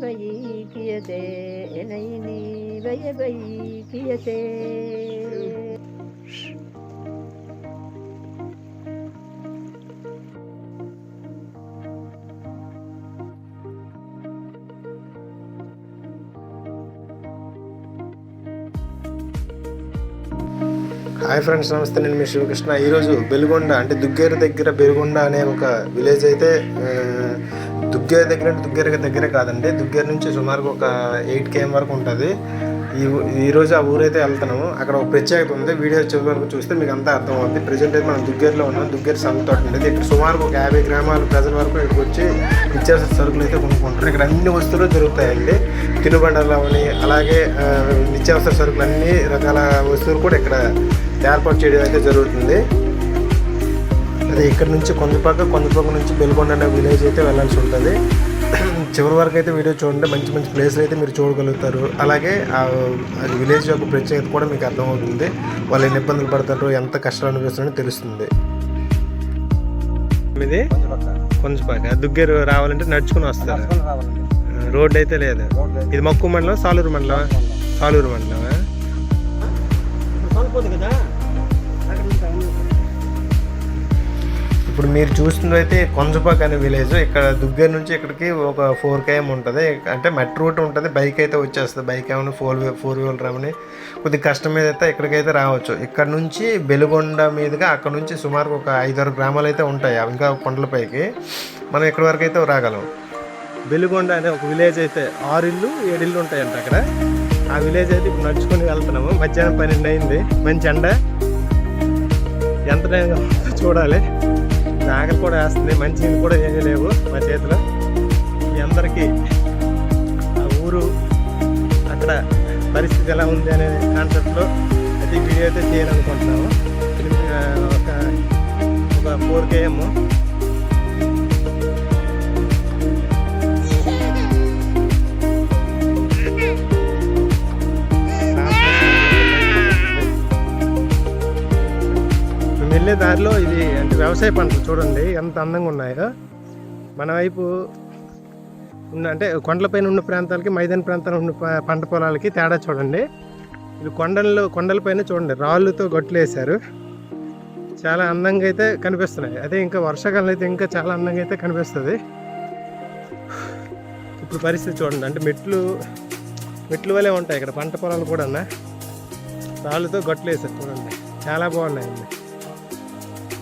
بيكيتي عينيني بي بيكيتي hi friends నమస్తే. నేను మీ శివకృష్ణ. ఈరోజు బెలుగొండ అంటే దుగ్గేరు దగ్గర బెలుగొండ అనే ఒక విలేజ్ అయితే దుగ్గేర దగ్గర దుగ్గేర దగ్గరే దగ్గర కాదండి. దుగ్గేర నుంచి సుమారుగా ఒక ఎయిట్ కేఎం వరకు ఉంటుంది. ఈ ఈరోజు ఈ రోజు ఆ ఊరైతే వెళ్తున్నాము. అక్కడ ఒక ప్రత్యేకత ఉంది. వీడియో చివరి వరకు చూస్తే మీకు అంతా అర్థం అవుతుంది ప్రజెంట్ అయితే మనం దుగ్గేరులో ఉన్నాం. దుగ్గేరు సంత తోట ఉండేది. ఇక్కడ సుమారు ఒక యాభై గ్రామాల ప్రజల వరకు ఇక్కడికి వచ్చి నిత్యావసర సరుకులు అయితే కొనుక్కుంటారు ఇక్కడ అన్ని వస్తువులు దొరుకుతాయండి. తినుబండలు అని అలాగే నిత్యావసర సరుకులు అన్ని రకాల వస్తువులు కూడా ఇక్కడ ఏర్పాటు చేయడం అయితే జరుగుతుంది. అదే ఇక్కడ నుంచి కొండపాక కొండపాక నుంచి బెల్కొండ అనే విలేజ్ అయితే వెళ్ళాల్సి ఉంటుంది. చివరి వరకు అయితే వీడియో చూడండి మంచి మంచి ప్లేస్లు అయితే మీరు చూడగలుగుతారు. అలాగే ఆ విలేజ్ యొక్క ప్రత్యేకత కూడా మీకు అర్థమవుతుంది. వాళ్ళు ఎన్ని ఇబ్బందులు పడతారు ఎంత కష్టాలు అనిపిస్తున్నారో తెలుస్తుంది. ఇది? కొంచెపాక దుగ్గేరు రావాలంటే నడుచుకుని వస్తారు. రోడ్ అయితే లేదు. ఇది మక్కు మండలం సాలూరు మండలం. సాలూరు మండలం. కదా? ఇప్పుడు మీరు చూస్తున్నది అయితే కొంజపాక్ అనే విలేజ్ ఇక్కడ దుగ్గర్ నుంచి ఇక్కడికి ఒక ఫోర్ కేఎం ఉంటుంది. అంటే మెట్రో రూట్ ఉంటుంది. బైక్ అయితే వచ్చేస్తుంది. బైక్ ఏమైనా ఫోర్ వీ ఫోర్ వీలర్ రామని కొద్దిగా కష్టం మీద అయితే ఇక్కడికైతే రావచ్చు. ఇక్కడ నుంచి బెలుగొండ మీదుగా అక్కడ నుంచి సుమారు ఒక ఐదారు గ్రామాలు అయితే ఉంటాయి. ఇంకా కొండలపైకి మనం ఇక్కడి వరకు అయితే రాగలం. బెలుగొండ అనే ఒక విలేజ్ అయితే ఆరు ఇల్లు ఏడిల్లు ఉంటాయంట అక్కడ. ఆ విలేజ్ అయితే ఇప్పుడు నడుచుకొని వెళ్తున్నాము. మధ్యాహ్నం పన్నెండు అయింది. మంచి ఎండ ఎంత చూడాలి. కావాలో ఆకలి కూడా వేస్తుంది మంచి కూడా ఏమీ లేవు మా చేతిలో. మీ అందరికీ ఆ ఊరు అక్కడ పరిస్థితి ఎలా ఉంది అనే కాన్సెప్ట్లో అయితే వీడియో అయితే చేయాలనుకుంటున్నాము. ఒక ఒక ఫోర్ కేఎమ్ వెళ్ళే దారిలో ఇది అంటే వ్యవసాయ పంటలు చూడండి ఎంత అందంగా ఉన్నాయో. మన వైపు ఉన్న అంటే కొండలపైన ఉన్న ప్రాంతాలకి మైదాన ప్రాంతాలు ఉన్న పంట పొలాలకి తేడా చూడండి. ఇది కొండల్లో కొండలపైన చూడండి రాళ్ళతో గొట్లు వేశారు చాలా అందంగా అయితే కనిపిస్తున్నాయి. అదే ఇంకా వర్షాకాలం అయితే ఇంకా చాలా అందంగా అయితే కనిపిస్తుంది. ఇప్పుడు పరిస్థితి చూడండి అంటే మెట్లు మెట్లు వలె ఉంటాయి ఇక్కడ పంట పొలాలు కూడా రాళ్ళతో గొట్లు చూడండి చాలా బాగున్నాయండి.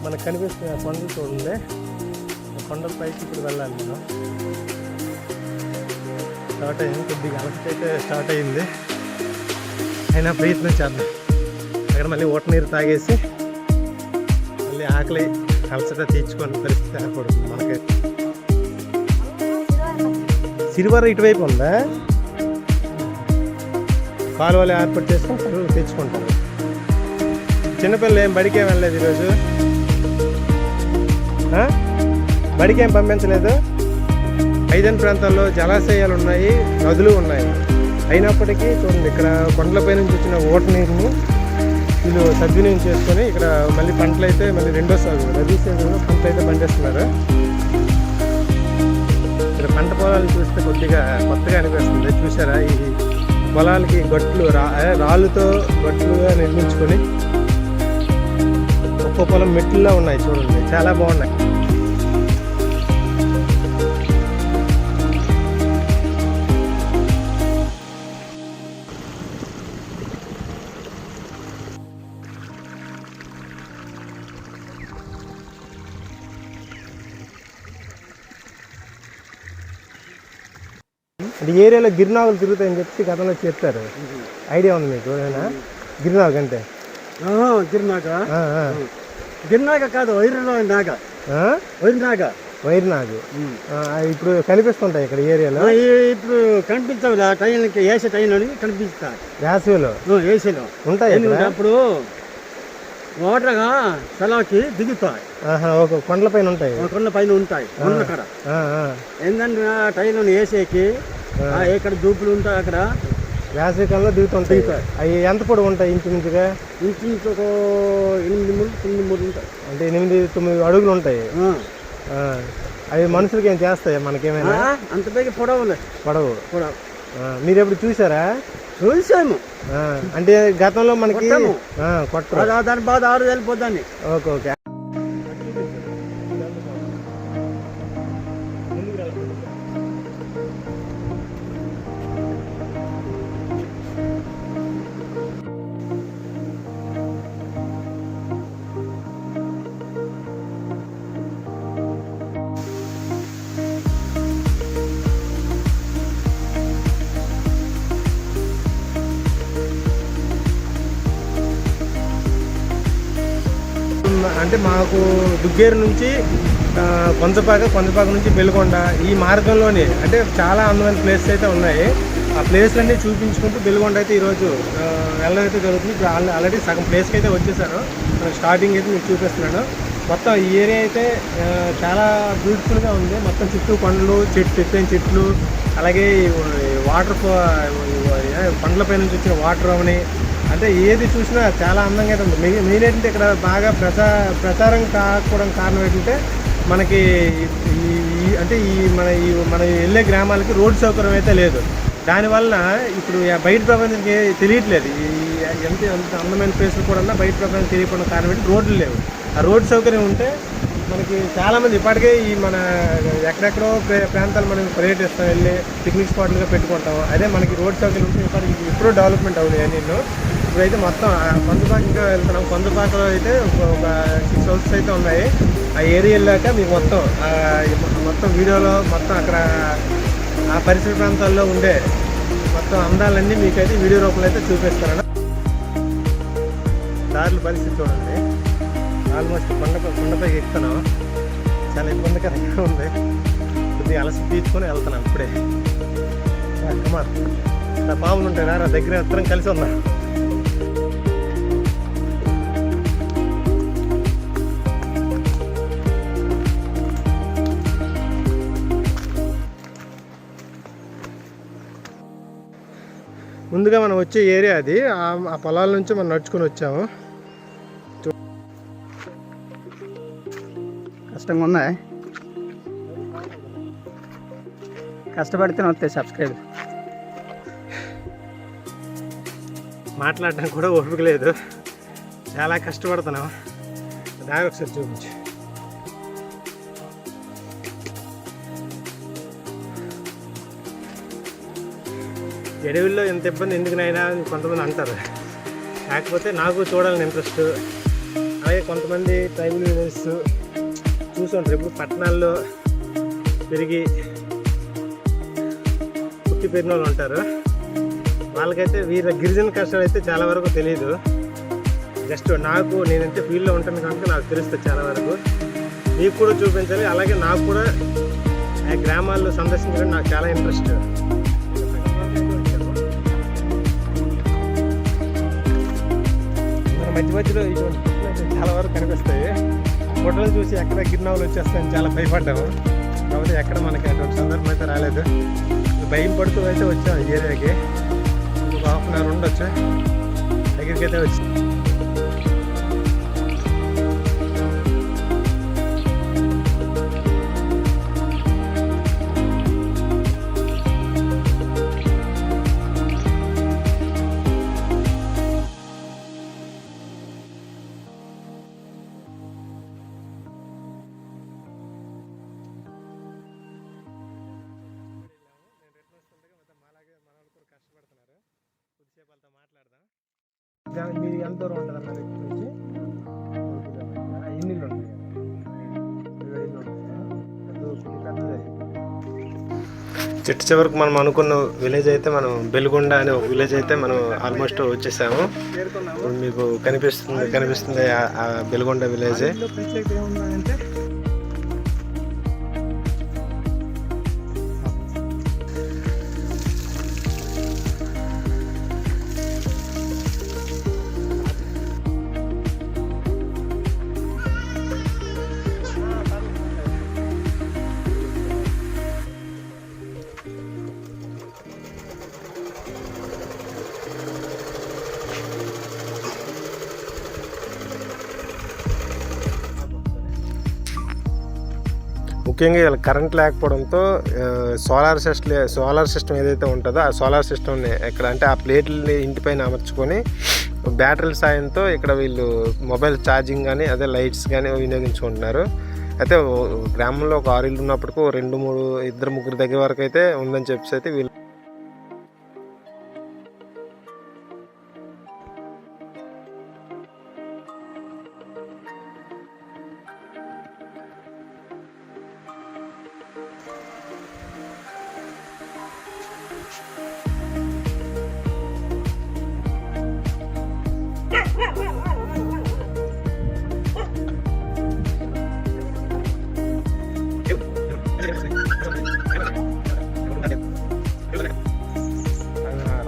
మనకు కనిపిస్తుంది ఆ కొండలు చూడండి. ఆ కొండల పైకి ఇప్పుడు వెళ్ళాలి మనం. స్టార్ట్ అయింది కొద్దిగా అలసట అయితే స్టార్ట్ అయింది. అయినా ప్రయత్నం చేద్దాం. అక్కడ మళ్ళీ ఓట నీరు తాగేసి మళ్ళీ ఆకలి అలసట తీర్చుకొని పరిస్థితి ఏర్పడుతుంది మనకి సిరివర ఇటువైపు ఉందా? కాలువలు ఏర్పాటు చేసుకొని తెచ్చుకుంటారు చిన్నపిల్లలు ఏం బడికే వెళ్ళలేదు ఈరోజు? బడికి ఏం పంపించలేదు. ఐదన్ ప్రాంతాల్లో జలాశయాలు ఉన్నాయి నదులు ఉన్నాయి. అయినప్పటికీ చూడండి ఇక్కడ కొండలపై నుంచి వచ్చిన ఓట నీరుని వీళ్ళు సద్వినియోగం చేసుకొని ఇక్కడ మళ్ళీ పంటలు అయితే మళ్ళీ రెండో సాగు రబీ సీజన్లో పంటలు అయితే పండిస్తున్నారు. ఇక్కడ పంట పొలాలు చూస్తే కొద్దిగా కొత్తగా అనిపిస్తుంది. చూసారా? ఈ పొలాలకి గట్లు రా రాళ్ళతో రాళ్ళుతో గట్లుగా నిర్మించుకొని ఒక్కో పొలం మెట్లులా ఉన్నాయి చూడండి. చాలా బాగున్నాయి. అంటే ఏరియాలో గిరినాగులు తిరుగుతాయని చెప్పి గతంలో చెప్పారు ఐడియా ఉంది మీకు ఏమైనా? గిరినాగు అంటే? గిరినాక గిరినాక కాదు వైరులో నాగ. ఆ? వైరునాగ వైర్నాగు ఆ, ఇప్పుడు కనిపిస్తుంటాయి ఇక్కడ ఏరియాలో? ఇప్పుడు కనిపించవు ఆ టైంకి వేసే టైంలో కనిపిస్తాయి వేసవిలో? వేసేలో ఉంటాయి ఇక్కడ? అప్పుడు వాటర్గా సెలవుకి దిగుతాయి. ఒక కొండల పైన ఉంటాయి. ఆ కొండ పైన ఉంటాయి కొండ. ఏంటంటే ఆ టైంలో వేసేకి ఆ. ఎక్కడ దూపులు ఉంటాయి అక్కడ. వేసవికాలంలో దిగుతుంటాయి. అవి ఎంత పొడవు ఉంటాయి ఇంచుమించుగా? ఇంచుమించు ఒక ఎనిమిది మూడు తొమ్మిది మూడు ఉంటాయి. అంటే ఎనిమిది తొమ్మిది అడుగులు ఉంటాయి. అవి మనుషులకి ఏం చేస్తాయి మనకేమైనా? అంత పైకి పొడవులే. పడవు. పొడవు. మీరు ఎప్పుడు చూసారా? చూసాము. అంటే గతంలో మనకి కొట్టాము. కొట్టరు. దాని బాధ ఆరు వెళ్ళిపోతాన్ని ఓకే ఓకే. అంటే మాకు దుగ్గేరు నుంచి కొంతపాక కొంతపాక నుంచి బెల్కొండ ఈ మార్గంలోనే అంటే చాలా అందమైన ప్లేసెస్ అయితే ఉన్నాయి. ఆ ప్లేస్లన్నీ చూపించుకుంటూ బెలుగొండ అయితే ఈరోజు ఆ, వెళ్ళడం అయితే జరుగుతుంది. ఇప్పుడు ఆల్రెడీ సగం ప్లేస్కి అయితే వచ్చేసాను. స్టార్టింగ్ అయితే మీకు చూపిస్తున్నాను. మొత్తం ఈ ఏరియా అయితే చాలా బ్యూటిఫుల్గా ఉంది. మొత్తం చుట్టూ కొండలు చెట్టు చెట్టు చెట్లు అలాగే ఈ వాటర్ పండ్లపై నుంచి వచ్చిన వాటర్ అవని అంటే ఏది చూసినా చాలా అందంగా అయితే ఉంది. మెయిన్ మెయిన్ ఏంటంటే ఇక్కడ బాగా ప్రచా ప్రచారం కాకపోవడం కారణం ఏంటంటే మనకి ఈ అంటే ఈ మన ఈ మన వెళ్ళే గ్రామాలకి రోడ్డు సౌకర్యం అయితే లేదు. దానివల్ల ఇప్పుడు బయట ప్రపంచానికి తెలియట్లేదు. ఈ ఎంత ఎంత అందమైన ప్లేస్లు కూడా బయట ప్రపంచం తెలియకుండా కారణం ఏంటి రోడ్లు లేవు. ఆ రోడ్డు సౌకర్యం ఉంటే మనకి చాలామంది ఇప్పటికే ఈ మన ఎక్కడెక్కడో ప్రాంతాలు మనం పర్యటిస్తాం వెళ్ళి పిక్నిక్ స్పాట్లుగా పెట్టుకుంటాం అదే మనకి రోడ్ సౌకర్యం ఉంటే ఇప్పటికి ఇప్పుడు డెవలప్మెంట్ అవునాయి నేను ఇప్పుడైతే మొత్తం కొందపాక ఇంకా వెళ్తున్నాం. కొందపాకలో అయితే ఒక- సిక్స్ హౌసెస్ అయితే ఉన్నాయి. ఆ ఏరియా వెళ్ళాక మీకు మొత్తం మొత్తం వీడియోలో మొత్తం అక్కడ ఆ పరిసర ప్రాంతాల్లో ఉండే మొత్తం అందాలన్నీ మీకైతే వీడియో రూపంలో అయితే చూపిస్తాను. దారుల పరిస్థితి చూడండి. ఆల్మోస్ట్ కొండ కొండపై ఎక్కుతున్నాం చాలా ఇబ్బందికరంగా ఉంది. కొద్దిగా అలసి తీసుకొని వెళ్తున్నాను ఇప్పుడే. కమార్ నా పాములు ఉంటాయి రా దగ్గర ఇద్దరం కలిసి ఉన్నా ముందుగా మనం వచ్చే ఏరియా అది. ఆ- ఆ పొలాల నుంచి మనం నడుచుకొని వచ్చాము. కష్టంగా ఉన్నాయి. కష్టపడితేనే వస్తాయి సబ్స్క్రైబ్. మాట్లాడడం కూడా ఓపిక లేదు. చాలా కష్టపడుతున్నాం. దాని ఒకసారి చూపించు. ఎడవిల్లో ఎంత ఇబ్బంది ఎందుకునైనా అని కొంతమంది అంటారు. కాకపోతే నాకు చూడాలని ఇంట్రెస్ట్ అలాగే కొంతమంది ట్రైబల్ విలేజెస్ చూసుంటారు ఇప్పుడు పట్టణాల్లో పెరిగి పుట్టి పెరిగిన వాళ్ళు ఉంటారు. వాళ్ళకైతే వీళ్ళ గిరిజన కష్టాలు అయితే చాలా వరకు తెలియదు జస్ట్ నాకు నేనంటే ఫీల్డ్లో ఉంటాను కనుక నాకు తెలుస్తుంది చాలా వరకు. మీకు కూడా చూపించాలి అలాగే నాకు కూడా ఆ గ్రామాల్లో సందర్శించడం నాకు చాలా ఇంట్రెస్ట్ మన మధ్య మధ్యలో ఇటువంటి చాలా వరకు కనిపిస్తాయి. ఫోటోలు చూసి ఎక్కడ గిరినవులు వచ్చేస్తాయని చాలా భయపడ్డాము. కాబట్టి ఎక్కడ మనకి అటువంటి సందర్భం అయితే రాలేదు. భయం పడుతూ అయితే వచ్చాం ఏరియాకి. ఇంకొక హాఫ్ అన్ అవర్ ఉండొచ్చు. దగ్గరికి అయితే వచ్చి ఇల్లు ఉంటాయి. చిట్ట చివరికి మనం అనుకున్న విలేజ్ అయితే మనం బెలుగొండ అనే ఒక విలేజ్ అయితే మనం ఆల్మోస్ట్ వచ్చేసాము. మీకు కనిపిస్తుంది కనిపిస్తుంది ఆ- ఆ బెలుగొండ విలేజ్. ముఖ్యంగా ఇలా కరెంట్ లేకపోవడంతో సోలార్ సిస్టమ్ సోలార్ సిస్టమ్ ఏదైతే ఉంటుందో ఆ సోలార్ సిస్టమ్ని ఇక్కడ అంటే ఆ ప్లేట్లని ఇంటిపైన అమర్చుకొని బ్యాటరీల సాయంతో ఇక్కడ వీళ్ళు మొబైల్ ఛార్జింగ్ కానీ అదే లైట్స్ కానీ వినియోగించుకుంటున్నారు. అయితే గ్రామంలో ఒక ఆరు ఇల్లు ఉన్నప్పటికీ రెండు మూడు ఇద్దరు ముగ్గురు దగ్గర వరకు అయితే ఉందని చెప్పేసి అయితే వీళ్ళు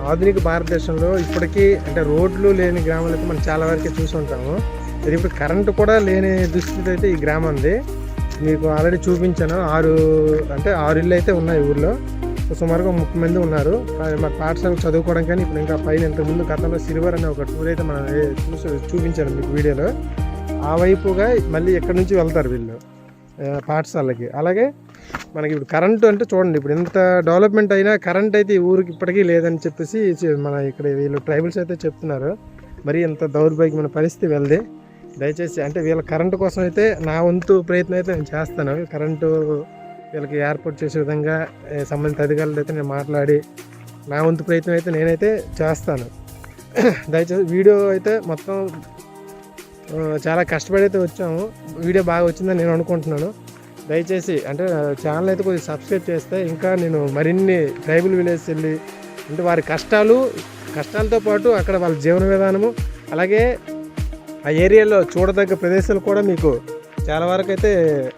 ఆధునిక భారతదేశంలో ఇప్పటికీ అంటే రోడ్లు లేని గ్రామాలైతే మనం చాలా వరకు చూసి ఉంటాము. ఇది ఇప్పుడు కరెంటు కూడా లేని దుస్థితి అయితే ఈ గ్రామం ఉంది. మీకు ఆల్రెడీ చూపించాను. ఆరు అంటే ఆరు ఇళ్ళు అయితే ఉన్నాయి ఊర్లో. సుమారుగా ముప్పై మంది ఉన్నారు. మా పాఠశాలకు చదువుకోవడం కానీ ఇప్పుడు ఇంకా పైన ఇంతకుముందు గతంలో సిల్వర్ అనే ఒక టూర్ అయితే మనం చూసి చూపించాను మీకు వీడియోలో. ఆ వైపుగా మళ్ళీ ఎక్కడి నుంచి వెళ్తారు వీళ్ళు? ఆ, పాఠశాలకి. అలాగే మనకి ఇప్పుడు కరెంటు అంటే చూడండి ఇప్పుడు ఇంత డెవలప్మెంట్ అయినా కరెంట్ అయితే ఈ ఊరికి ఇప్పటికీ లేదని చెప్పేసి మన ఇక్కడ వీళ్ళు ట్రైబల్స్ అయితే చెప్తున్నారు. మరి ఇంత దౌర్భాగ్యమైన పరిస్థితి వెళ్ళదు దయచేసి అంటే వీళ్ళ కరెంటు కోసం అయితే నా వంతు ప్రయత్నం అయితే నేను చేస్తాను. కరెంటు వీళ్ళకి ఏర్పాటు చేసే విధంగా సంబంధిత అధికారులతో అయితే నేను మాట్లాడి నా వంతు ప్రయత్నం అయితే నేనైతే చేస్తాను. దయచేసి వీడియో అయితే మొత్తం చాలా కష్టపడి అయితే వచ్చాము. వీడియో బాగా వచ్చిందని నేను అనుకుంటున్నాను. దయచేసి అంటే ఛానల్ అయితే కొద్దిగా సబ్స్క్రైబ్ చేస్తే ఇంకా నేను మరిన్ని ట్రైబుల్ విలేజ్ వెళ్ళి అంటే వారి కష్టాలు కష్టాలతో పాటు అక్కడ వాళ్ళ జీవన విధానము అలాగే ఆ ఏరియాలో చూడదగ్గ ప్రదేశాలు కూడా మీకు చాలా వరకు అయితే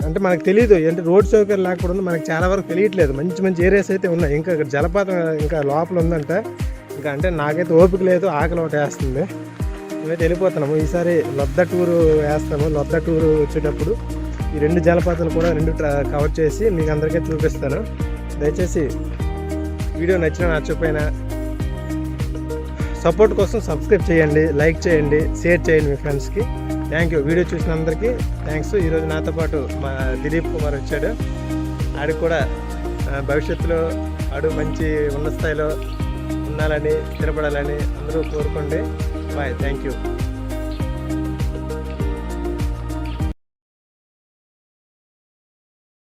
అంటే మనకు తెలియదు అంటే రోడ్ సౌకర్యం లేకపోవడం మనకు చాలా వరకు తెలియట్లేదు. మంచి మంచి ఏరియాస్ అయితే ఉన్నాయి. ఇంకా ఇక్కడ జలపాతం ఇంకా లోపల ఉందంట. ఇంకా అంటే నాకైతే ఓపిక లేదు ఆకలి ఒకటి వేస్తుంది. మేమైతే వెళ్ళిపోతున్నాము. ఈసారి లొద్ద టూరు వేస్తాము. లొద్ద టూరు వచ్చేటప్పుడు ఈ రెండు జలపాతాలు కూడా రెండు కవర్ చేసి మీకు అందరికీ చూపిస్తాను. దయచేసి వీడియో నచ్చిన నచ్చకపోయినా సపోర్ట్ కోసం సబ్స్క్రైబ్ చేయండి లైక్ చేయండి షేర్ చేయండి మీ ఫ్రెండ్స్కి థ్యాంక్ యూ వీడియో చూసిన అందరికీ థ్యాంక్స్ ఈరోజు నాతో పాటు మా దిలీప్ కుమార్ వచ్చాడు. ఆడు కూడా భవిష్యత్తులో ఆడు మంచి ఉన్నత స్థాయిలో ఉండాలని స్థిరపడాలని అందరూ కోరుకోండి బాయ్. Thank you